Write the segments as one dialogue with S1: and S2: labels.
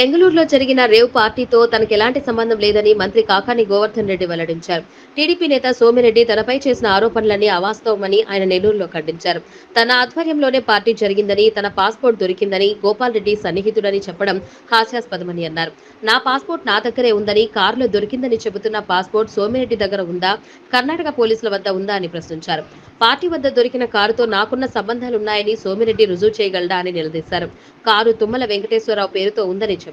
S1: బెంగళూరులో జరిగిన రేవ్ పార్టీతో తనకు ఎలాంటి సంబంధం లేదని మంత్రి కాకాని గోవర్ధన్ రెడ్డి వెల్లడించారు. టీడీపీ నేత సోమిరెడ్డి తనపై చేసిన ఆరోపణలన్నీ అవాస్తవమని ఆయన నెల్లూరులో ఖండించారు. తన ఆధ్వర్యంలోనే పార్టీ జరిగిందని తన పాస్పోర్ట్ దొరికిందని గోపాల్ రెడ్డి సన్నిహితుడని చెప్పడం హాస్యాస్పదమని అన్నారు. నా పాస్పోర్ట్ నా దగ్గరే ఉందని కారులో దొరికిందని చెబుతున్న పాస్పోర్ట్ సోమిరెడ్డి దగ్గర ఉందా కర్ణాటక పోలీసుల వద్ద ఉందా అని ప్రశ్నించారు. పార్టీ వద్ద దొరికిన కారుతో నాకున్న సంబంధాలున్నాయని సోమిరెడ్డి రుజువు చేయగలడా అని నిలదీశారు. కారు తుమ్మల వెంకటేశ్వరరావు పేరుతో ఉందని చెప్పారు.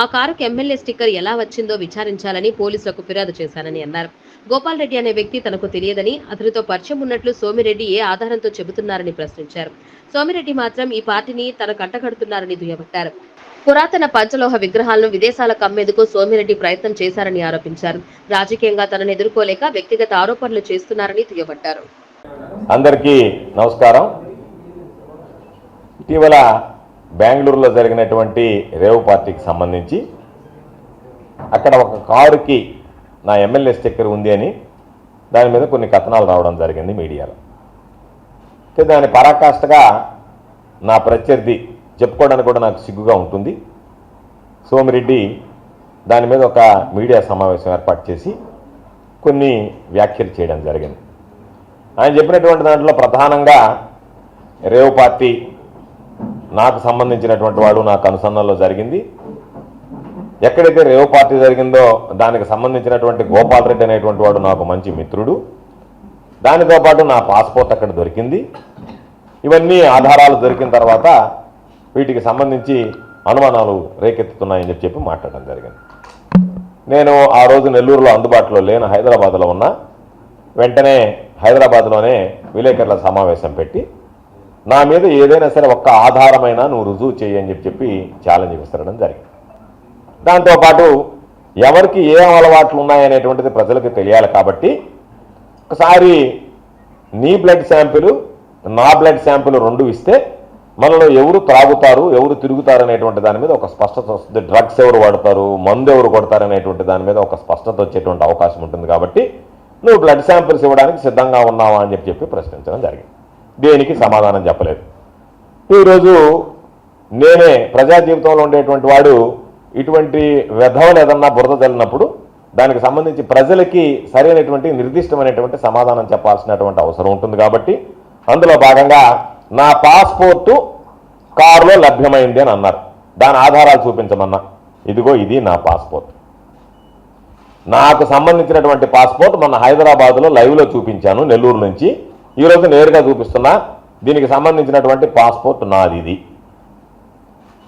S1: ఆ కారుకు ఎమ్మెల్యే స్టిక్కర్ ఎలా వచ్చిందో విచారించాలని పోలీసులకు ఫిర్యాదు చేశానని అన్నారు. గోపాల్ రెడ్డి అనే వ్యక్తి తనకు తెలియదని అతనితో పరిచయం ఉన్నట్లు సోమిరెడ్డి ఏ ఆధారంతో చెబుతున్నారని ప్రశ్నించారు. సోమిరెడ్డి మాత్రం ఈ పార్టీని తన కంటకడుతున్నారని దుయ్యబట్టారు. పురాతన పంచలోహ విగ్రహాలను విదేశాలకు అమ్మేందుకు సోమిరెడ్డి ప్రయత్నం చేశారని ఆరోపించారు. రాజకీయంగా తనను ఎదుర్కోలేక వ్యక్తిగత ఆరోపణలు చేస్తున్నారని దుయ్యబట్టారు.
S2: అందరికీ నమస్కారం. ఇటీవల బెంగళూరులో జరిగినటువంటి రేవ్ పార్టీకి సంబంధించి అక్కడ ఒక కారుకి నా ఎమ్మెల్యే స్టిక్కర్ ఉంది అని దాని మీద కొన్ని కథనాలు రావడం జరిగింది మీడియాలో. అయితే దాని పరాకాష్ఠగా నా ప్రత్యర్థి చెప్పుకోవడానికి కూడా నాకు సిగ్గుగా ఉంటుంది. సోమిరెడ్డి దాని మీద ఒక మీడియా సమావేశం ఏర్పాటు చేసి కొన్ని వ్యాఖ్యలు చేయడం జరిగింది. ఆయన చెప్పినటువంటి దాంట్లో ప్రధానంగా రేవ్ పార్టీ నాకు సంబంధించినటువంటి వాడు నాకు అనుసంధానంలో జరిగింది. ఎక్కడైతే రేవ్ పార్టీ జరిగిందో దానికి సంబంధించినటువంటి గోపాల్ రెడ్డి అనేటువంటి వాడు నాకు మంచి మిత్రుడు. దానితో పాటు నా పాస్పోర్ట్ అక్కడ దొరికింది. ఇవన్నీ ఆధారాలు దొరికిన తర్వాత వీటికి సంబంధించి అనుమానాలు రేకెత్తుతున్నాయని చెప్పి చెప్పి మాట్లాడడం జరిగింది. నేను ఆ రోజు నెల్లూరులో అందుబాటులో లేను హైదరాబాద్లో ఉన్నా. వెంటనే హైదరాబాద్లోనే విలేకరుల సమావేశం పెట్టి నా మీద ఏదైనా సరే ఒక్క ఆధారమైనా నువ్వు రుజువు చేయి అని చెప్పి చెప్పి ఛాలెంజ్ విసరడం జరిగింది. దాంతోపాటు ఎవరికి ఏ అలవాట్లు ఉన్నాయనేటువంటిది ప్రజలకు తెలియాలి కాబట్టి ఒకసారి నీ బ్లడ్ శాంపిల్ నా బ్లడ్ శాంపిల్ రెండు ఇస్తే మనలో ఎవరు త్రాగుతారు ఎవరు తిరుగుతారు అనేటువంటి దాని మీద ఒక స్పష్టత వస్తుంది. డ్రగ్స్ ఎవరు వాడతారు మందు ఎవరు కొడతారు అనేటువంటి దాని మీద ఒక స్పష్టత వచ్చేటువంటి అవకాశం ఉంటుంది కాబట్టి నువ్వు బ్లడ్ శాంపిల్స్ ఇవ్వడానికి సిద్ధంగా ఉన్నావా అని చెప్పి చెప్పి ప్రశ్నించడం జరిగింది. దేనికి సమాధానం చెప్పలేదు. ఈరోజు నేనే ప్రజా జీవితంలో ఉండేటువంటి వాడు ఇటువంటి వ్యధవలు ఏదన్నా బురద చల్లినప్పుడు దానికి సంబంధించి ప్రజలకి సరైనటువంటి నిర్దిష్టమైనటువంటి సమాధానం చెప్పాల్సినటువంటి అవసరం ఉంటుంది కాబట్టి అందులో భాగంగా నా పాస్పోర్టు కారులో లభ్యమైంది అని అన్నారు. దాని ఆధారాలు చూపించమన్నా. ఇదిగో ఇది నా పాస్పోర్ట్. నాకు సంబంధించినటువంటి పాస్పోర్ట్ మొన్న హైదరాబాద్లో లైవ్లో చూపించాను నెల్లూరు నుంచి. ఈరోజు నేరుగా చూపిస్తున్నా దీనికి సంబంధించినటువంటి పాస్పోర్ట్ నాది ఇది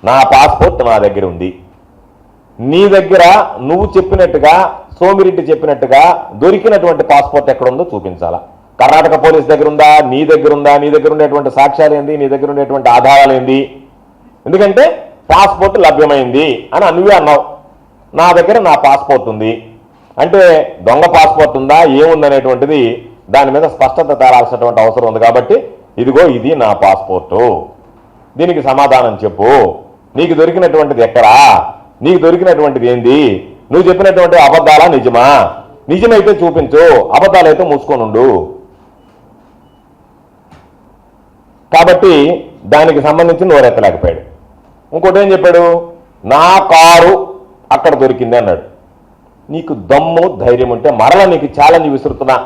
S2: నా పాస్పోర్ట్ నా దగ్గర ఉంది. నీ దగ్గర నువ్వు చెప్పినట్టుగా సోమిరెడ్డి చెప్పినట్టుగా దొరికినటువంటి పాస్పోర్ట్ ఎక్కడ ఉందో చూపించాలా. కర్ణాటక పోలీస్ దగ్గర ఉందా నీ దగ్గర ఉందా నీ దగ్గర ఉండేటువంటి సాక్ష్యాలు ఏంది నీ దగ్గర ఉండేటువంటి ఆధారాలు ఏంది? ఎందుకంటే పాస్పోర్ట్ లభ్యమైంది అని నువ్వే అన్నావు. నా దగ్గర నా పాస్పోర్ట్ ఉంది. అంటే దొంగ పాస్పోర్ట్ ఉందా ఏముందనేటువంటిది దాని మీద స్పష్టత తేరాల్సినటువంటి అవసరం ఉంది కాబట్టి ఇదిగో ఇది నా పాస్పోర్టు. దీనికి సమాధానం చెప్పు. నీకు దొరికినటువంటిది ఎక్కడా? నీకు దొరికినటువంటిది ఏంది? నువ్వు చెప్పినటువంటి అబద్ధాలా నిజమా? నిజమైతే చూపించు అబద్ధాలైతే మూసుకొని కాబట్టి దానికి సంబంధించి నోరెత్తలేకపోయాడు ఇంకోటి ఏం చెప్పాడు? నా కారు అక్కడ దొరికింది అన్నాడు. నీకు దమ్ము ధైర్యం ఉంటే మరల నీకు ఛాలెంజ్ విసురుతున్నా.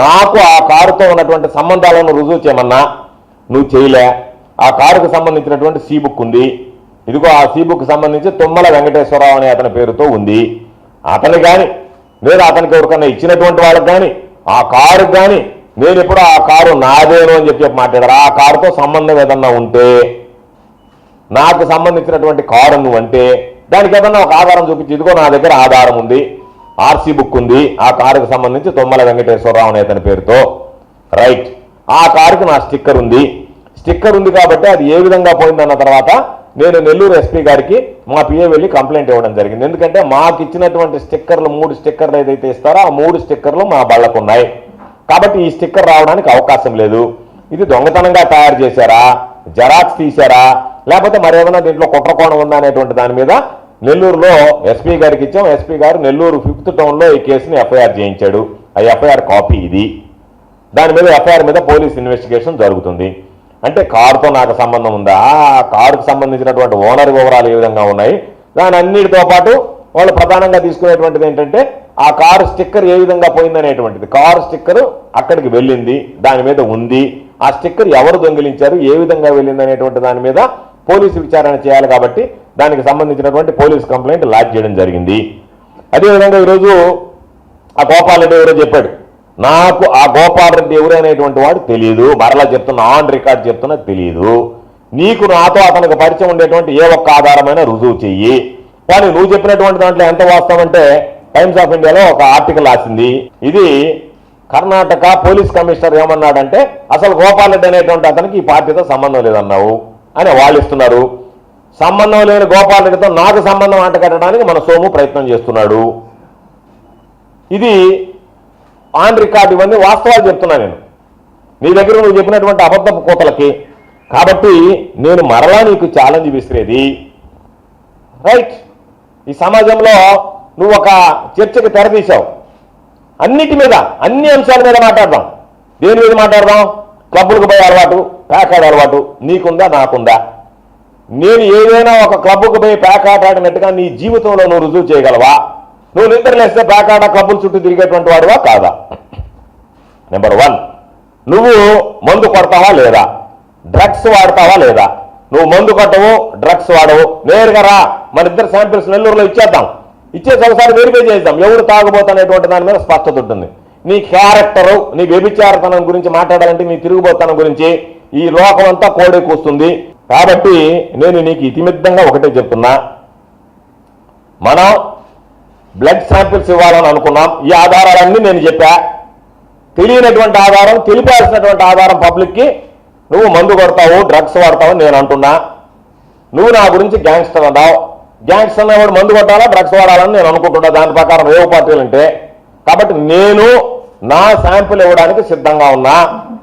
S2: నాకు ఆ కారుతో ఉన్నటువంటి సంబంధాలను రుజువు చేయమన్నా? నువ్వు చేయలే. ఆ కారుకు సంబంధించినటువంటి సీ బుక్ ఉంది. ఇదిగో ఆ సీ బుక్ సంబంధించి తుమ్మల వెంకటేశ్వరరావు అనే అతని పేరుతో ఉంది. అతని కానీ లేదా అతనికి ఎవరికన్నా ఇచ్చినటువంటి వాళ్ళకి కానీ ఆ కారు కానీ నేను ఎప్పుడు ఆ కారు నాదేను అని చెప్పి చెప్పి మాట్లాడారు? ఆ కారుతో సంబంధం ఏదన్నా ఉంటే? నాకు సంబంధించినటువంటి కారు నువ్వు అంటే దానికి ఏదన్నా ఒక ఆధారం చూపించి ఇదిగో నా దగ్గర ఆధారం ఉంది. ఆర్సీ బుక్ ఉంది. ఆ కారుకు సంబంధించి తొమ్మల వెంకటేశ్వరరావు అనే అతని పేరుతో. రైట్. ఆ కారుకు నా స్టిక్కర్ ఉంది. స్టిక్కర్ ఉంది కాబట్టి అది ఏ విధంగా పోయిందన్న తర్వాత నేను నెల్లూరు ఎస్పీ గారికి మా పిఏ వెళ్ళి కంప్లైంట్ ఇవ్వడం జరిగింది. ఎందుకంటే మాకు ఇచ్చినటువంటి స్టిక్కర్లు మూడు స్టిక్కర్లు ఏదైతే ఇస్తారో ఆ మూడు స్టిక్కర్లు మా బళ్ళకు ఉన్నాయి కాబట్టి ఈ స్టిక్కర్ రావడానికి అవకాశం లేదు. ఇది దొంగతనంగా తయారు చేశారా? జరాక్స్ తీశారా? లేకపోతే మరేమైనా దీంట్లో కుట్రకోణం ఉందా అనేటువంటి దాని మీద నెల్లూరులో ఎస్పీ గారికి ఇచ్చాం. ఎస్పీ గారు నెల్లూరు ఫిఫ్త్ టౌన్లో ఈ కేసుని ఎఫ్ఐఆర్ చేయించాడు. ఆ ఎఫ్ఐఆర్ కాపీ ఇది. దాని మీద ఎఫ్ఐఆర్ మీద పోలీస్ ఇన్వెస్టిగేషన్ జరుగుతుంది. అంటే కారుతో నాకు సంబంధం ఉందా? ఆ కారుకు సంబంధించినటువంటి ఓనర్ వివరాలు ఏ విధంగా ఉన్నాయి? దాని అన్నిటితో పాటు వాళ్ళు ప్రధానంగా తీసుకునేటువంటిది ఏంటంటే ఆ కారు స్టిక్కర్ ఏ విధంగా పోయిందనేటువంటిది కారు స్టిక్కర్ అక్కడికి వెళ్ళింది దాని మీద ఉంది. ఆ స్టిక్కర్ ఎవరు దొంగిలించారు ఏ విధంగా వెళ్ళింది అనేటువంటి దాని మీద పోలీసు విచారణ చేయాలి కాబట్టి దానికి సంబంధించినటువంటి పోలీస్ కంప్లైంట్ లాడ్జ్ చేయడం జరిగింది. అదేవిధంగా ఈరోజు ఆ గోపాల్ రెడ్డి ఎవరో చెప్పాడు. నాకు ఆ గోపాల్ రెడ్డి ఎవరు వాడు తెలియదు మరలా చెప్తున్నా ఆన్ రికార్డ్ చెప్తున్నా తెలియదు నీకు నాతో అతనికి పరిచయం ఉండేటువంటి ఏ ఒక్క ఆధారమైన రుజువు చెయ్యి. కానీ నువ్వు చెప్పినటువంటి దాంట్లో ఎంత వాస్తవం అంటే టైమ్స్ ఆఫ్ ఇండియాలో ఒక ఆర్టికల్ రాసింది. ఇది కర్ణాటక పోలీస్ కమిషనర్ ఏమన్నాడంటే అసలు గోపాల్ రెడ్డి అనేటువంటి అతనికి ఈ పార్టీతో సంబంధం లేదన్నావు. అని వాళ్ళు ఇస్తున్నారు. సంబంధం లేని గోపాలరెడ్డితో నాకు సంబంధం అంటగట్టడానికి మన సోము ప్రయత్నం చేస్తున్నాడు. ఇది ఆన్ రికార్డ్ ఇవన్నీ వాస్తవాలు చెప్తున్నా నేను. నీ దగ్గర నువ్వు చెప్పినటువంటి అబద్ధపు కోతలకి. కాబట్టి నేను మరలా నీకు ఛాలెంజ్ విసిరేది. రైట్ ఈ సమాజంలో నువ్వు ఒక చర్చకి తెరదీశావు అన్నిటి మీద అన్ని అంశాల మీద మాట్లాడదాం. దేని మీద మాట్లాడదాం? క్లబ్బులకు పోయే అలవాటు. ప్యాకాడ అలవాటు నీకుందా నాకుందా? నేను ఏదైనా ఒక క్లబ్కు పోయి ప్యాకాట ఆడినట్టుగా నీ జీవితంలో నువ్వు రుజువు చేయగలవా? నువ్వు నిద్రలేస్తే ప్యాకాట క్లబ్బుల చుట్టూ తిరిగేటువంటి వాడివా కాదా? నెంబర్ వన్ నువ్వు మందు కొడతావా లేదా? డ్రగ్స్ వాడతావా లేదా? నువ్వు మందు కొట్టవు డ్రగ్స్ వాడవు. నేరుగా రా మన ఇద్దరు శాంపిల్స్ నెల్లూరులో ఇచ్చేద్దాం. ఇచ్చేసి ఒకసారి వెరిఫై చేద్దాం ఎవరు తాగబోతనేటువంటి దాని మీద స్పష్టత ఉంటుంది. నీ క్యారెక్టరు నీ వ్యభిచారతనం గురించి మాట్లాడాలంటే నీ తిరుగుబోతనం గురించి ఈ లోకం అంతా కాబట్టి నేను నీకు ఇతిమిద్దంగా ఒకటే చెప్తున్నా. మనం బ్లడ్ శాంపిల్స్ ఇవ్వాలని అనుకున్నాం. ఈ ఆధారాలన్నీ నేను చెప్పా. తెలియనటువంటి ఆధారం తెలిపాల్సినటువంటి ఆధారం పబ్లిక్కి నువ్వు మందు కొడతావు డ్రగ్స్ వాడతావు నేను అంటున్నా. నువ్వు నా గురించి గ్యాంగ్స్టర్ అన్నావు. గ్యాంగ్స్టర్ అనేవాడు మందు కొట్టాలా డ్రగ్స్ వాడాలని నేను అనుకుంటున్నా. దాని ప్రకారం రేవు పార్టీలు అంటే కాబట్టి నేను నా శాంపుల్ ఇవ్వడానికి సిద్ధంగా ఉన్నా.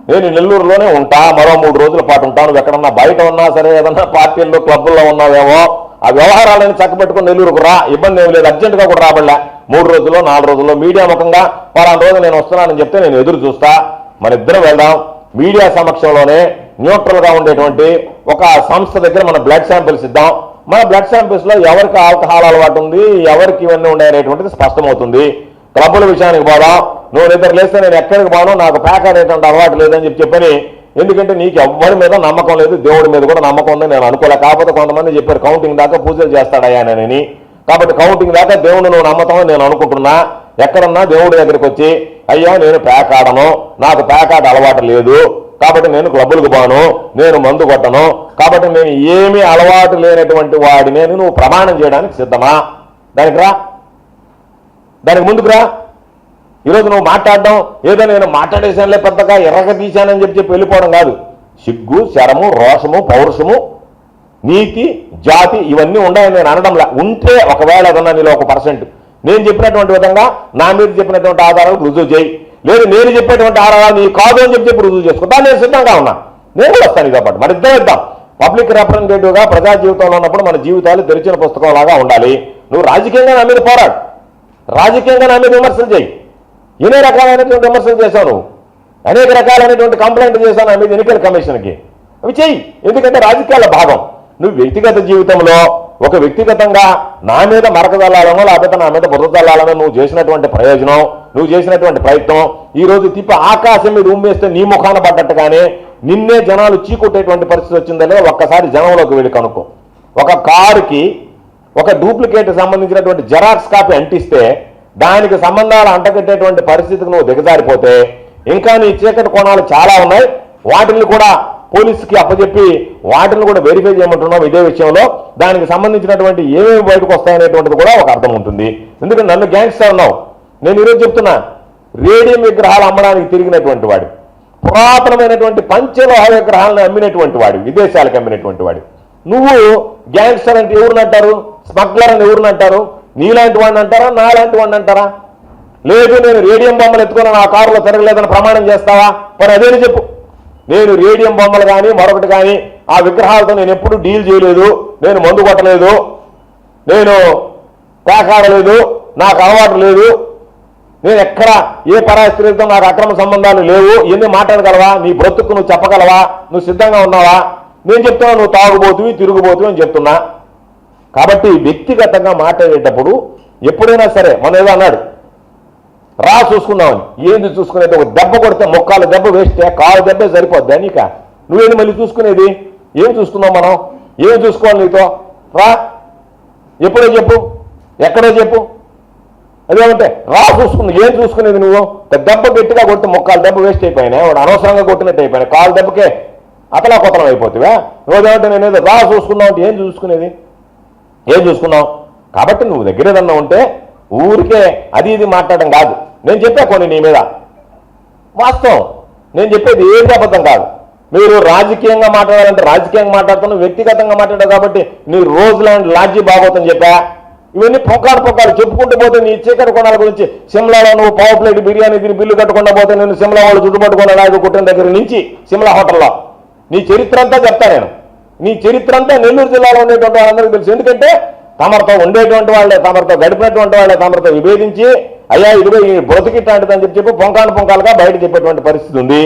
S2: నేను నెల్లూరులోనే ఉంటా మరో మూడు రోజుల పాటు ఉంటాను ఎక్కడన్నా బయట ఉన్నా సరే ఏదన్నా పార్టీల్లో క్లబ్బుల్లో ఉన్నావేమో ఆ వ్యవహారాలను చక్కబెట్టుకుని నెల్లూరుకు రా. ఇబ్బంది ఏమి లేదు. అర్జెంటుగా కూడా రాబడలే. మూడు రోజుల్లో నాలుగు రోజుల్లో మీడియా ముఖంగా పలానా రోజు నేను వస్తున్నానని చెప్తే నేను ఎదురు చూస్తా. మన ఇద్దరం వెళ్దాం. మీడియా సమక్షంలోనే న్యూట్రల్గా ఉండేటువంటి ఒక సంస్థ దగ్గర మన బ్లడ్ శాంపిల్స్ ఇద్దాం. మన బ్లడ్ శాంపిల్స్లో ఎవరికి ఆల్కహాల్ అలవాటు ఉంది ఎవరికి ఇవన్నీ ఉన్నాయనేటువంటిది స్పష్టమవుతుంది. క్లబ్బుల విషయానికి పోదాం. నువ్వు నిద్ర లేస్తే నేను ఎక్కడికి పోను నాకు ప్యాక్ అనేటువంటి అలవాటు లేదని చెప్పి చెప్పని ఎందుకంటే నీకు ఎవ్వరి మీద నమ్మకం లేదు దేవుడి మీద కూడా నమ్మకం ఉందని నేను అనుకోలే. కాకపోతే కొంతమంది చెప్పారు కౌంటింగ్ దాకా పూజలు చేస్తాడయ్యానని కాబట్టి కౌంటింగ్ దాకా దేవుడు నువ్వు నమ్మకం నేను అనుకుంటున్నా. ఎక్కడన్నా దేవుడి దగ్గరికి వచ్చి అయ్యా నేను ప్యాక్ ఆడను నాకు ప్యాక్ ఆట అలవాటు లేదు. కాబట్టి నేను క్లబ్బులకు పోను నేను మందు కొట్టను. కాబట్టి నేను ఏమీ అలవాటు లేనటువంటి వాడిని నువ్వు ప్రమాణం చేయడానికి సిద్ధమా? దానికి రా. దానికి ముందుకు రా. ఈరోజు నువ్వు మాట్లాడడం ఏదో నేను మాట్లాడేశానులే పెద్దగా ఎర్రగ తీశానని చెప్పి చెప్పి వెళ్ళిపోవడం కాదు. సిగ్గు శరము రోషము పౌరుషము నీతి జాతి ఇవన్నీ ఉన్నాయని నేను అనడంలా. ఉంటే ఒకవేళ ఏదన్నా నీలో ఒక పర్సెంట్. నేను చెప్పినటువంటి విధంగా నా మీద చెప్పినటువంటి ఆధారాలు రుజువు చేయి. లేదు నేను చెప్పేటువంటి ఆధారాలు నీ కాదు అని చెప్పి చెప్పి రుజువు చేసుకో. దాన్ని నేను సిద్ధంగా ఉన్నా. నేను కూడా వస్తాను ఇదో పాటు. మరి ఇద్దరు ఇద్దాం. పబ్లిక్ రిప్రజెంటేటివ్గా ప్రజా జీవితంలో ఉన్నప్పుడు మన జీవితాలు తెరిచిన పుస్తకం లాగా ఉండాలి. నువ్వు రాజకీయంగా నా మీద పోరాడు. రాజకీయంగా నా మీద విమర్శలు చేయి. ఎన్ని రకాలైనటువంటి విమర్శలు చేశాను అనేక రకాలైనటువంటి కంప్లైంట్ చేశాను ఆమె ఎన్నికల కమిషన్కి. అవి చెయ్యి. ఎందుకంటే రాజకీయాల భాగం. నువ్వు వ్యక్తిగత జీవితంలో ఒక వ్యక్తిగతంగా నా మీద మరక చల్లాలనో లేకపోతే నా మీద బురద చల్లాలనో నువ్వు చేసినటువంటి ప్రయోజనం నువ్వు చేసినటువంటి ప్రయత్నం ఈరోజు తిప్పి ఆకాశం మీద ఉమ్మేస్తే నీ ముఖాన పడ్డట్టుగానే నిన్నే జనాలు చీకొట్టేటువంటి పరిస్థితి వచ్చిందని ఒక్కసారి జనంలోకి వెళ్ళి కనుక్కో. ఒక కారుకి ఒక డూప్లికేట్ సంబంధించినటువంటి జెరాక్స్ కాపీ అంటిస్తే దానికి సంబంధాలు అంటగట్టేటువంటి పరిస్థితికి నువ్వు దిగజారిపోతే ఇంకా నీ చీకటి కోణాలు చాలా ఉన్నాయి. వాటిని కూడా పోలీసుకి అప్పచెప్పి వాటిని కూడా వెరిఫై చేయమంటున్నాం ఇదే విషయంలో. దానికి సంబంధించినటువంటి ఏమేమి బయటకు వస్తాయనేటువంటిది కూడా ఒక అర్థం ఉంటుంది. ఎందుకంటే నన్ను గ్యాంగ్స్టర్ ఉన్నావు నేను ఈరోజు చెప్తున్నా రేడియం విగ్రహాలు అమ్మడానికి తిరిగినటువంటి వాడు పురాతనమైనటువంటి పంచలోహ విగ్రహాలను అమ్మినటువంటి వాడు విదేశాలకు అమ్మినటువంటి వాడు. నువ్వు గ్యాంగ్స్టర్ అంటే ఎవరిని అంటారు? స్మగ్లర్ అని ఎవరిని అంటారు? నీలాంటి వాడిని అంటారా? నాలాంటి వాడిని అంటారా? లేదు నేను రేడియం బొమ్మలు ఎత్తుకుని నా కారులో తిరగలేదని ప్రమాణం చేస్తావా? మరి అదేని చెప్పు. నేను రేడియం బొమ్మలు కానీ మరొకటి కానీ ఆ విగ్రహాలతో నేను ఎప్పుడు డీల్ చేయలేదు నేను మందు కొట్టలేదు నేను పేకాడలేదు నాకు అలవాటు లేదు నేను ఎక్కడ ఏ పరాయి నాకు అక్రమ సంబంధాలు లేవు ఎన్ని మాట్లాడగలవా నీ బ్రతుకు నువ్వు చెప్పగలవా? నువ్వు సిద్ధంగా ఉన్నావా? నేను చెప్తున్నా నువ్వు తాగుబోతువి తిరుగుబోతువి అని చెప్తున్నా. కాబట్టి వ్యక్తిగతంగా మాట్లాడేటప్పుడు ఎప్పుడైనా సరే మన ఏదో అన్నాడు. రా చూసుకుందామని ఏంది చూసుకునేది? ఒక దెబ్బ కొడితే మొక్కలు దెబ్బ వేస్తే కాలు దెబ్బే సరిపోద్ది నీక నువ్వేంది మళ్ళీ చూసుకునేది? ఏం చూసుకుందాం మనం? ఏం చూసుకోవాలి నీతో? రా. ఎప్పుడో చెప్పు. ఎక్కడో చెప్పు. అదేమంటే రా చూసుకుని ఏం చూసుకునేది నువ్వు? దెబ్బ గట్టిగా కొడితే మొక్కాలు దెబ్బ వేస్ట్ అయిపోయినా వాడు అనవసరంగా కొట్టినట్టు అయిపోయినా కాలు దెబ్బకే అతలా కొత్తలం అయిపోతుందా రోజేమంటే నేనేదో రా చూసుకుందాం అంటే ఏం చూసుకునేది? ఏం చూసుకున్నావు? కాబట్టి నువ్వు దగ్గర ఏదన్నా ఉంటే ఊరికే అది ఇది మాట్లాడడం కాదు. నేను చెప్పా కొన్ని నీ మీద. వాస్తవం. నేను చెప్పేది ఏది అబద్ధం కాదు. మీరు రాజకీయంగా మాట్లాడాలంటే రాజకీయంగా మాట్లాడుతున్నావు వ్యక్తిగతంగా మాట్లాడావు కాబట్టి నీ రోజులాండ్ లాడ్జీ బాగోతని చెప్పా. ఇవన్నీ పొక్కాడు పొక్కాడు చెప్పుకుంటూ పోతే నీ చీకటి కొనాల గురించి సిమ్లాలో నువ్వు పావు ప్లేట్ బిర్యానీ తిని బిల్లు కట్టకుండా పోతే నేను సిమ్లా వాళ్ళు చుట్టుపట్టుకున్న నాయుడు కుట్టిన దగ్గర నుంచి సిమ్లా హోటల్లో. నీ చరిత్ర అంతా చెప్తా నేను. నీ చరిత్ర అంతా నెల్లూరు జిల్లాలో ఉండేటువంటి వాళ్ళందరికీ తెలుసు. ఎందుకంటే తమరితో ఉండేటువంటి వాళ్ళే తమరితో గడిపినటువంటి వాళ్ళే తమరితో విభేదించి అయ్యా ఇదిగో ఈ బ్రతికిట్లాంటిదని చెప్పి చెప్పి పొంకాను పొంకాలుగా బయట చెప్పేటువంటి పరిస్థితి ఉంది.